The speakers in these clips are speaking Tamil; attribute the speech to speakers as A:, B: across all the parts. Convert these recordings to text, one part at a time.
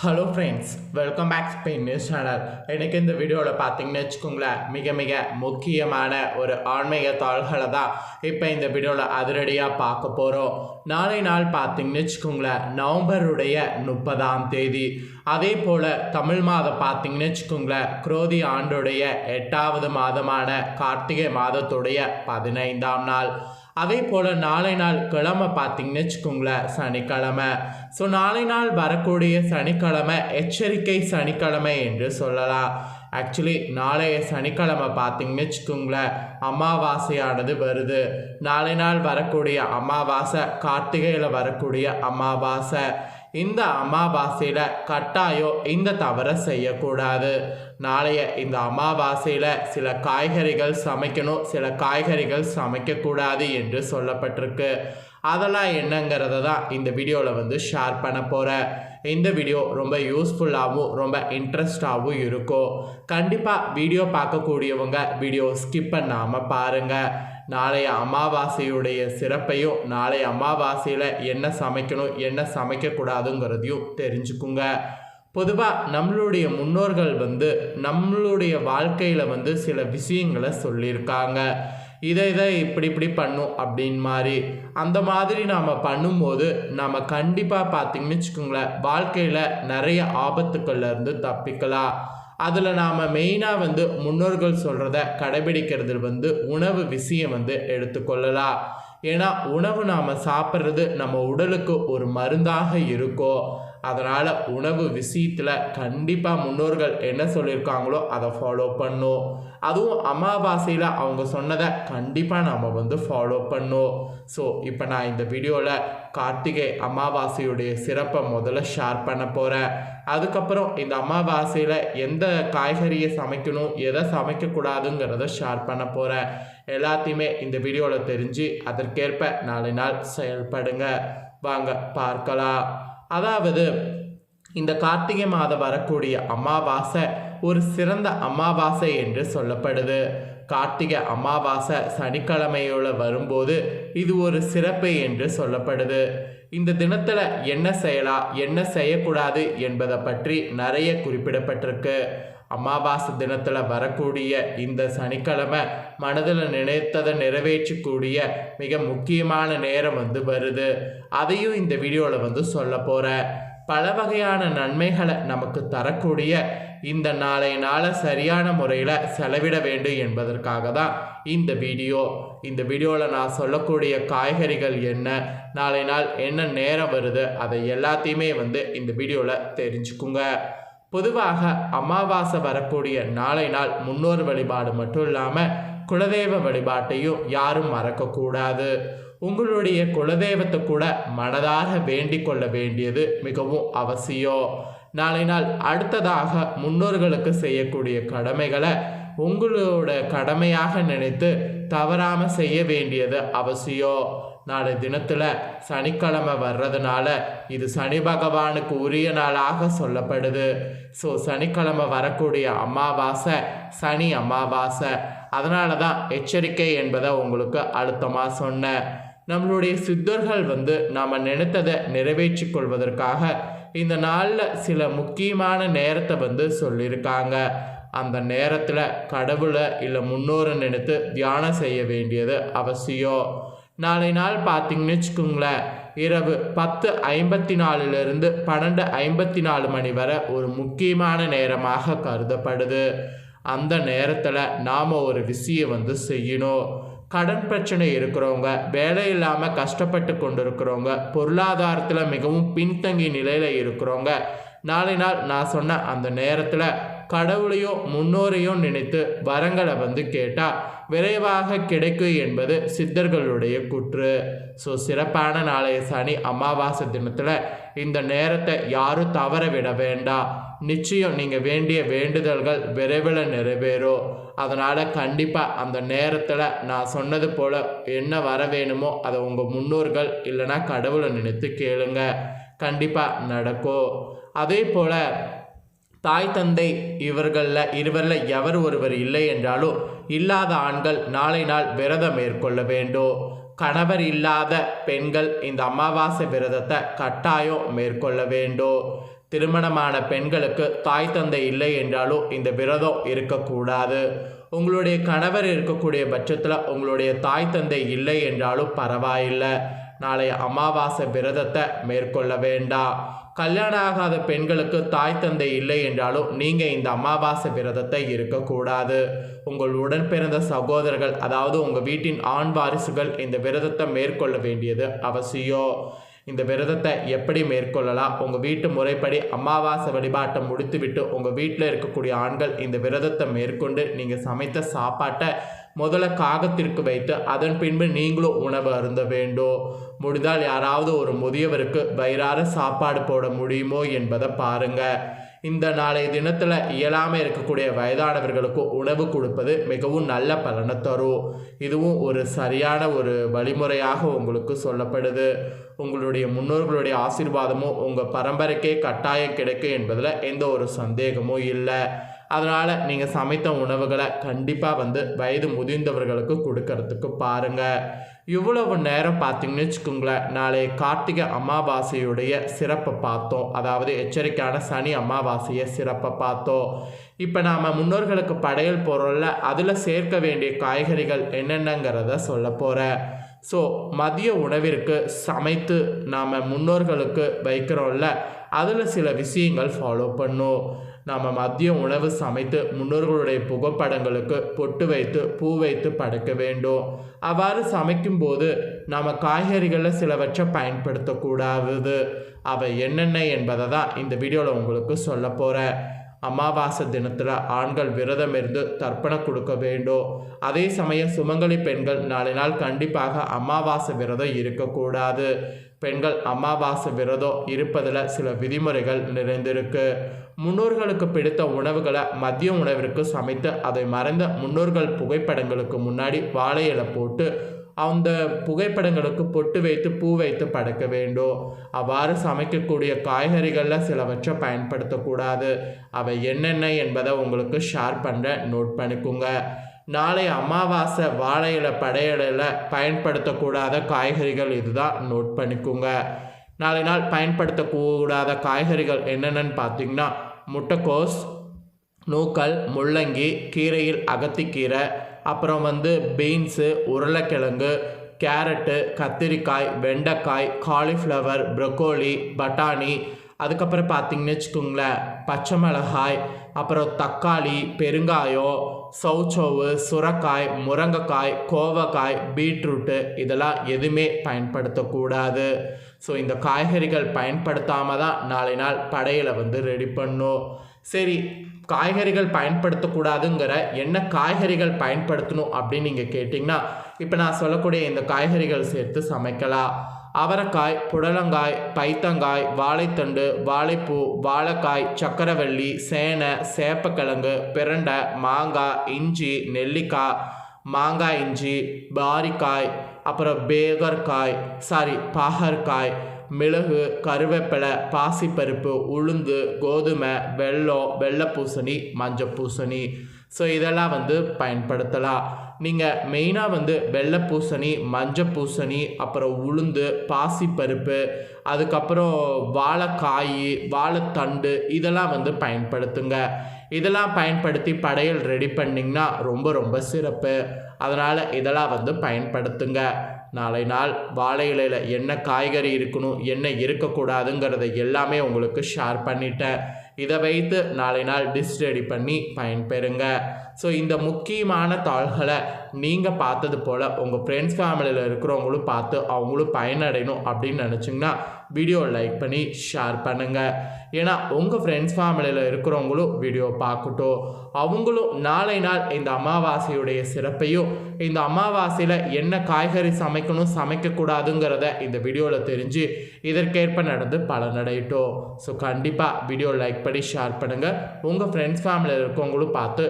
A: Hello friends welcome back Spain news channel எனக்கு இந்த வீடியோவில் பார்த்தீங்கன்னு வச்சுக்கோங்களேன் மிக மிக முக்கியமான ஒரு ஆன்மீக தாள்களை தான் இப்போ இந்த வீடியோவில் அதிரடியாக பார்க்க போகிறோம் நாளை நாள் பார்த்தீங்கன்னு வச்சுக்கோங்களேன் நவம்பருடைய முப்பதாம் தேதி. அதே போல் தமிழ் மாதம் பார்த்தீங்கன்னு வச்சுக்கோங்களேன் குரோதி ஆண்டுடைய எட்டாவது மாதமான கார்த்திகை மாதத்துடைய பதினைந்தாம் நாள். அதே போல் நாளை நாள் கிழமை பார்த்தீங்கன்னு வச்சுக்கோங்களேன் சனிக்கிழமை. ஸோ நாளை நாள் வரக்கூடிய சனிக்கிழமை எச்சரிக்கை சனிக்கிழமை என்று சொல்லலாம். ஆக்சுவலி நாளைய சனிக்கிழமை பார்த்தீங்கன்னு வச்சுக்கோங்களேன் அமாவாசையானது வருது. நாளை நாள் வரக்கூடிய அமாவாசை கார்த்திகையில் வரக்கூடிய அமாவாசை. இந்த அமாவாசையில் கட்டாயம் இந்த தவறை செய்யக்கூடாது. நாளைய இந்த அமாவாசையில் சில காய்கறிகள் சமைக்கணும் சில காய்கறிகள் சமைக்கக்கூடாது என்று சொல்லப்பட்டிருக்கு. அதெல்லாம் என்னங்கிறத தான் இந்த வீடியோவில் வந்து ஷேர் பண்ண போகிறேன் இந்த வீடியோ ரொம்ப யூஸ்ஃபுல்லாகவும் ரொம்ப இன்ட்ரெஸ்டாகவும் இருக்கும். கண்டிப்பாக வீடியோ பார்க்கக்கூடியவங்க வீடியோ ஸ்கிப் பண்ணாமல் பாருங்கள் நாளைய அமாவாசையுடைய சிறப்பையும் நாளைய அமாவாசையில் என்ன சமைக்கணும் என்ன சமைக்கக்கூடாதுங்கிறதையும் தெரிஞ்சுக்குங்க. பொதுவாக நம்மளுடைய முன்னோர்கள் வந்து நம்மளுடைய வாழ்க்கையில் வந்து சில விஷயங்களை சொல்லியிருக்காங்க. இதை இதை இப்படி இப்படி பண்ணும் அப்படின்னு மாதிரி அந்த மாதிரி நாம் பண்ணும்போது நம்ம கண்டிப்பாக பார்த்தீங்கன்னு வச்சுக்கோங்களேன் வாழ்க்கையில் நிறைய ஆபத்துக்கள்ல இருந்து தப்பிக்கலாம். அதில் நாம் மெயினாக வந்து முன்னோர்கள் சொல்கிறத கடைபிடிக்கிறது வந்து உணவு விஷயம் வந்து எடுத்துக்கொள்ளலாம். ஏன்னா உணவு நாம் சாப்பிட்றது நம்ம உடலுக்கு ஒரு மருந்தாக இருக்கும் அதனால் உணவு விஷயத்தில் கண்டிப்பாக முன்னோர்கள் என்ன சொல்லியிருக்காங்களோ அதை ஃபாலோ பண்ணும். அதுவும் அமாவாசையில் அவங்க சொன்னதை கண்டிப்பாக நம்ம வந்து ஃபாலோ பண்ணும் ஸோ இப்போ நான் இந்த வீடியோவில் கார்த்திகை அமாவாசையுடைய சிறப்பை முதல்ல ஷேர் பண்ண போகிறேன் அதுக்கப்புறம் இந்த அமாவாசையில் எந்த காய்கறியை சமைக்கணும் எதை சமைக்கக்கூடாதுங்கிறத ஷேர் பண்ண போகிறேன் எல்லாத்தையுமே இந்த வீடியோவில் தெரிஞ்சு அதற்கேற்ப நாளை நாள் செயல்படுங்க. வாங்க பார்க்கலாம். அதாவது இந்த கார்த்திகை மாதம் வரக்கூடிய அமாவாசை ஒரு சிறந்த அமாவாசை என்று சொல்லப்படுது. கார்த்திகை அமாவாசை சனிக்கிழமையோட வரும்போது இது ஒரு சிறப்பு என்று சொல்லப்படுது. இந்த தினத்தில் என்ன செய்யலாம் என்ன செய்யக்கூடாது என்பதை பற்றி நிறைய குறிப்பிடப்பட்டிருக்கு. அமாவாசை தினத்தில் வரக்கூடிய இந்த சனிக்கிழமை மனதில் நினைத்ததை நிறைவேற்றக்கூடிய மிக முக்கியமான நேரம் வந்து வருது. அதையும் இந்த வீடியோவில் வந்து சொல்ல போகிறேன் பல வகையான நன்மைகளை நமக்கு தரக்கூடிய இந்த நாளை நாளை சரியான முறையில் செலவிட வேண்டும் என்பதற்காக தான் இந்த வீடியோ. இந்த வீடியோவில் நான் சொல்லக்கூடிய காய்கறிகள் என்ன நாளை நாள் என்ன நேரம் வருது அதை எல்லாத்தையுமே வந்து இந்த வீடியோவில் தெரிஞ்சுக்குங்க. பொதுவாக அமாவாசை வரக்கூடிய நாளை நாள் முன்னோர் வழிபாடு மட்டும் இல்லாமல் குலதெய்வ வழிபாட்டையும் யாரும் மறக்கக்கூடாது. உங்களுடைய குலதெய்வத்தை கூட மனதாக வேண்டிக் கொள்ள வேண்டியது மிகவும் அவசியம் நாளை நாள் அடுத்ததாக முன்னோர்களுக்கு செய்யக்கூடிய கடமைகளை உங்களோட கடமையாக நினைத்து தவறாமல் செய்ய வேண்டியது அவசியம் நாளை தினத்தில் சனிக்கிழமை வர்றதுனால இது சனி பகவானுக்கு உரிய நாளாக சொல்லப்படுது. ஸோ சனிக்கிழமை வரக்கூடிய அமாவாசை சனி அமாவாசை. அதனால தான் எச்சரிக்கை என்பதை உங்களுக்கு அழுத்தமாக சொன்னேன். நம்மளுடைய சித்தர்கள் வந்து நாம் நினைத்ததை நிறைவேற்றி கொள்வதற்காக இந்த நாளில் சில முக்கியமான நேரத்தை வந்து சொல்லியிருக்காங்க. அந்த நேரத்தில் கடவுளை இல்லை முன்னோரை நினைத்து தியானம் செய்ய வேண்டியது அவசியம். நாளை நாள் பார்த்தீங்கன்னு வச்சுக்கோங்களேன் இரவு பத்து ஐம்பத்தி நாலுலேருந்து பன்னெண்டு ஐம்பத்தி நாலு மணி வரை ஒரு முக்கியமான நேரமாக கருதப்படுது. அந்த நேரத்தில் நாம் ஒரு விஷயம் வந்து செய்யணும். கடன் பிரச்சனை இருக்கிறவங்க வேலை இல்லாமல் கஷ்டப்பட்டு கொண்டு இருக்கிறவங்க பொருளாதாரத்தில் மிகவும் பின்தங்கிய நிலையில் இருக்கிறவங்க நாளை நாள் நான் சொன்ன அந்த நேரத்தில் கடவுளையோ முன்னோரையோ நினைத்து வரங்களை வந்து கேட்டால் விரைவாக கிடைக்கும் என்பது சித்தர்களுடைய குற்று. ஸோ சிறப்பான நாளைய சனி அமாவாசை தினத்தில் இந்த நேரத்தை யாரும் தவற விட வேண்டாம் நிச்சயம் நீங்கள் வேண்டிய வேண்டுதல்கள் விரைவில் நிறைவேறும். அதனால் கண்டிப்பாக அந்த நேரத்தில் நான் சொன்னது போல் என்ன வர வேணுமோ அதை உங்கள் முன்னோர்கள் இல்லைனா கடவுளை நினைத்து கேளுங்க. கண்டிப்பாக நடக்கும். அதே போல் தாய் தந்தை இவர்களில் இருவரில் எவர் ஒருவர் இல்லை என்றாலும் இல்லாத ஆண்கள் நாளை நாள் விரதம் மேற்கொள்ள வேண்டும். கணவர் இல்லாத பெண்கள் இந்த அமாவாசை விரதத்தை கட்டாயம் மேற்கொள்ள வேண்டும். திருமணமான பெண்களுக்கு தாய் தந்தை இல்லை என்றாலும் இந்த விரதம் இருக்கக்கூடாது. உங்களுடைய கணவர் இருக்கக்கூடிய பட்சத்தில் உங்களுடைய தாய் தந்தை இல்லை என்றாலும் பரவாயில்லை. நாளைய அமாவாசை விரதத்தை மேற்கொள்ள வேண்டாம். கல்யாணம் ஆகாத பெண்களுக்கு தாய் தந்தை இல்லை என்றாலும் நீங்கள் இந்த அமாவாசை விரதத்தை இருக்கக்கூடாது. உங்கள் உடன் பிறந்த சகோதரர்கள் அதாவது உங்கள் வீட்டின் ஆண் வாரிசுகள் இந்த விரதத்தை மேற்கொள்ள வேண்டியது அவசியம். இந்த விரதத்தை எப்படி மேற்கொள்ளலாம்? உங்கள் வீட்டு முறைப்படி அமாவாசை வழிபாட்டை முடித்துவிட்டு உங்கள் வீட்டில் இருக்கக்கூடிய ஆண்கள் இந்த விரதத்தை மேற்கொண்டு நீங்கள் சமைத்த சாப்பாட்டை முதல்ல காகத்திற்கு வைத்து அதன் பின்பு நீங்களும் உணவு அருந்த வேண்டும் முடிந்தால் யாராவது ஒரு முதியவருக்கு வயிறார சாப்பாடு போட முடியுமோ என்பதை பாருங்கள் இந்த நாளைய தினத்தில் இயலாமல் இருக்கக்கூடிய வயதானவர்களுக்கு உணவு கொடுப்பது மிகவும் நல்ல பலனை தரும். இதுவும் ஒரு சரியான ஒரு வழிமுறையாக உங்களுக்கு சொல்லப்படுது. உங்களுடைய முன்னோர்களுடைய ஆசீர்வாதமும் உங்கள் பரம்பரைக்கே கட்டாயம் கிடைக்கும் என்பதில் எந்த ஒரு சந்தேகமும் இல்லை. அதனால் நீங்கள் சமைத்த உணவுகளை கண்டிப்பாக வந்து வயது முதிர்ந்தவர்களுக்கு கொடுக்கறதுக்கு பாருங்கள் இவ்வளவு நேரம் பார்த்தீங்கன்னு வச்சுக்கோங்களேன் நாளை கார்த்திகை அமாவாசையுடைய சிறப்பை பார்த்தோம். அதாவது எச்சரிக்கையான சனி அமாவாசையை சிறப்பை பார்த்தோம். இப்போ நாம் முன்னோர்களுக்கு படையல் போகிறோம்ல அதில் சேர்க்க வேண்டிய காய்கறிகள் என்னென்னங்கிறத சொல்ல போகிறேன் ஸோ மதிய உணவிற்கு சமைத்து நாம் முன்னோர்களுக்கு வைக்கிறோம்ல அதில் சில விஷயங்கள் ஃபாலோ பண்ணும். நாம் மதிய உணவு சமைத்து முன்னோர்களுடைய புகைப்படங்களுக்கு பொட்டு வைத்து பூ வைத்து படைக்க வேண்டும். அவ்வாறு சமைக்கும்போது நாம் காய்கறிகளில் சிலவற்றை பயன்படுத்தக்கூடாது அவை என்னென்ன என்பதை தான் இந்த வீடியோவில் உங்களுக்கு சொல்ல போகிறேன் அமாவாசை தினத்தில் ஆண்கள் விரதம் இருந்து தர்ப்பணம் கொடுக்க வேண்டும் அதே சமயம் சுமங்கலி பெண்கள் நாளை நாள் கண்டிப்பாக அமாவாசை விரதம் இருக்கக்கூடாது. பெண்கள் அமாவாசை விரதம் இருப்பதில் சில விதிமுறைகள் நிறைந்திருக்கு. முன்னோர்களுக்கு பிடித்த உணவுகளை மதிய உணவிற்கு சமைத்து அதை மறைந்த முன்னோர்கள் புகைப்படங்களுக்கு முன்னாடி வாழை இலை போட்டு அந்த புகைப்படங்களுக்கு பொட்டு வைத்து பூ வைத்து படைக்க வேண்டும். அவ்வாறு சமைக்கக்கூடிய காய்கறிகளில் சிலவற்றை பயன்படுத்தக்கூடாது. அவை என்னென்ன என்பதை உங்களுக்கு ஷேர் பண்ணுற நோட் பண்ணிக்கோங்க. நாளை அமாவாசை வாழையில படையலில் பயன்படுத்தக்கூடாத காய்கறிகள் இதுதான். நோட் பண்ணிக்கோங்க. நாளை நாள் பயன்படுத்தக்கூடாத காய்கறிகள் என்னென்னு பார்த்தீங்கன்னா முட்டைக்கோஸ் நூக்கல் முள்ளங்கி கீரையில் அகத்திக்கீரை அப்புறம் வந்து பீன்ஸு உருளைக்கிழங்கு கேரட்டு கத்திரிக்காய் வெண்டைக்காய் காலிஃப்ளவர் ப்ரொக்கோலி பட்டாணி. அதுக்கப்புறம் பார்த்தீங்கன்னு வச்சுக்கோங்களேன் பச்சை மிளகாய் அப்புறம் தக்காளி பெருங்காயம் சௌச்சோவு சுரக்காய் முருங்கைக்காய் கோவக்காய் பீட்ரூட்டு இதெல்லாம் எதுவுமே பயன்படுத்தக்கூடாது. ஸோ இந்த காய்கறிகள் பயன்படுத்தாமல் தான் நாளை நாள் படையில் வந்து ரெடி பண்ணும். சரி காய்கறிகள் பயன்படுத்தக்கூடாதுங்கிற என்ன காய்கறிகள் பயன்படுத்தணும் அப்படின்னு நீங்கள் கேட்டிங்கன்னா இப்போ நான் சொல்லக்கூடிய இந்த காய்கறிகள் சேர்த்து சமைக்கலாம். அவரைக்காய் புடலங்காய் பைத்தங்காய் வாழைத்தண்டு வாழைப்பூ வாழைக்காய் சக்கரவள்ளி சேனை சேப்பக்கிழங்கு பிரண்டை மாங்காய் இஞ்சி நெல்லிக்காய் மாங்காய் இஞ்சி பாரிக்காய் அப்புறம் பேகர்காய் சாரி பாகற்காய் மிளகு கருவேப்பிலை பாசிப்பருப்பு உளுந்து கோதுமை வெல்லம் வெள்ளை பூசணி மஞ்சள் பூசணி ஸோ இதெல்லாம் வந்து பயன்படுத்தலாம். நீங்கள் மெயினாக வந்து வெள்ளை பூசணி மஞ்சள் பூசணி அப்புறம் உளுந்து பாசிப்பருப்பு அதுக்கப்புறம் வாழைக்காய் வாழைத்தண்டு இதெல்லாம் வந்து பயன்படுத்துங்க. இதெல்லாம் பயன்படுத்தி படையல் ரெடி பண்ணிங்கன்னா ரொம்ப ரொம்ப சிறப்பு. அதனால் இதெல்லாம் வந்து பயன்படுத்துங்க. நாளை நாள் வாழை இலையில் என்ன காய்கறி இருக்கணும் என்ன இருக்கக்கூடாதுங்கிறத எல்லாமே உங்களுக்கு ஷேர் பண்ணிட்டேன். இதை வைத்து நாளை நாள் டிஷ் ரெடி பண்ணி பயன்பெறுங்க. ஸோ இந்த முக்கியமான தாள்களை நீங்கள் பார்த்தது போல் உங்கள் ஃப்ரெண்ட்ஸ் ஃபேமிலியில் இருக்கிறவங்களும் பார்த்து அவங்களும் பயனடையணும் அப்படின்னு நினச்சிங்கன்னா வீடியோ லைக் பண்ணி ஷேர் பண்ணுங்கள் ஏன்னா உங்கள் ஃப்ரெண்ட்ஸ் ஃபேமிலியில் இருக்கிறவங்களும் வீடியோ பார்க்கட்டும். அவங்களும் நாளை நாள் இந்த அமாவாசையுடைய சிறப்பையும் இந்த அமாவாசையில் என்ன காய்கறி சமைக்கணும் சமைக்கக்கூடாதுங்கிறத இந்த வீடியோவில் தெரிஞ்சு இதற்கேற்ப நடந்து பலனடையட்டும். ஸோ கண்டிப்பாக வீடியோ லைக் பண்ணி ஷேர் பண்ணுங்கள் உங்கள் ஃப்ரெண்ட்ஸ் ஃபேமிலியில் இருக்கவங்களும் பார்த்து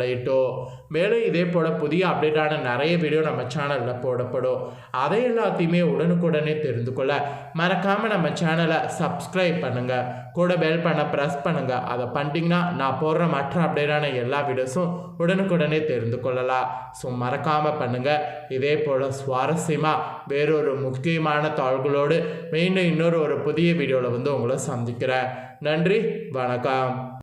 A: பலனடையட்டும் மேலும் இதே போல் புதிய அப்டேட்டான நிறைய வீடியோ நம்ம சேனலில் போடப்படும். அதை எல்லாத்தையுமே உடனுக்குடனே தெரிந்து கொள்ள மறக்காமல் நம்ம சேனலை சப்ஸ்கிரைப் பண்ணுங்கள் கூட பெல் பண்ண ப்ரெஸ் பண்ணுங்கள் அதை பண்ணிட்டீங்கன்னா நான் போடுற மற்ற அப்டேட்டான எல்லா வீடியோஸும் உடனுக்குடனே தெரிந்து கொள்ளலாம். ஸோ மறக்காமல் பண்ணுங்கள் இதே போல் சுவாரஸ்யமாக வேறொரு முக்கியமான தாள்களோடு மீண்டும் இன்னொரு ஒரு புதிய வீடியோவில் வந்து உங்களை சந்திக்கிறேன். நன்றி வணக்கம்.